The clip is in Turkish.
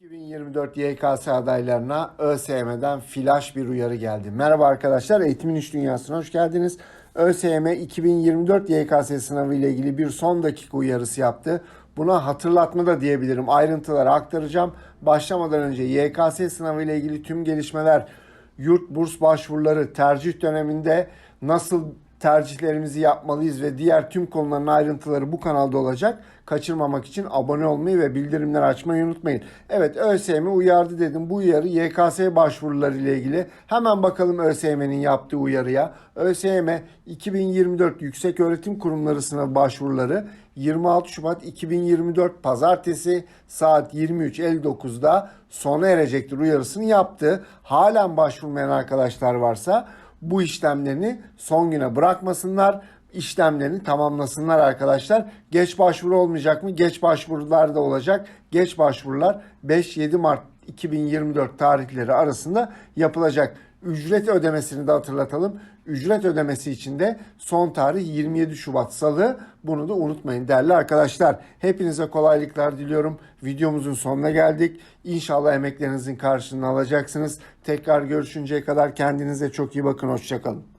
2024 YKS adaylarına ÖSYM'den flash bir uyarı geldi. Merhaba arkadaşlar, Eğitimin İş Dünyası'na hoş geldiniz. ÖSYM 2024 YKS sınavı ile ilgili bir son dakika uyarısı yaptı. Buna hatırlatma da diyebilirim. Ayrıntıları aktaracağım. Başlamadan önce YKS sınavı ile ilgili tüm gelişmeler, yurt burs başvuruları, tercih döneminde nasıl tercihlerimizi yapmalıyız ve diğer tüm konuların ayrıntıları bu kanalda olacak. Kaçırmamak için abone olmayı ve bildirimleri açmayı unutmayın. Evet ÖSYM uyardı dedim. Bu uyarı YKS başvuruları ile ilgili. Hemen bakalım ÖSYM'nin yaptığı uyarıya. ÖSYM 2024 Yükseköğretim Kurumları sınavı başvuruları 26 Şubat 2024 Pazartesi saat 23.59'da sona erecektir uyarısını yaptı. Halen başvurmayan arkadaşlar varsa bu işlemlerini son güne bırakmasınlar. işlemlerini tamamlasınlar arkadaşlar. Geç başvuru olmayacak mı? Geç başvurular da olacak. Geç başvurular 5-7 Mart 2024 tarihleri arasında yapılacak. Ücret ödemesini de hatırlatalım. Ücret ödemesi için de son tarih 27 Şubat Salı. Bunu da unutmayın değerli arkadaşlar. Hepinize kolaylıklar diliyorum. Videomuzun sonuna geldik. İnşallah emeklerinizin karşılığını alacaksınız. Tekrar görüşünceye kadar kendinize çok iyi bakın. Hoşçakalın.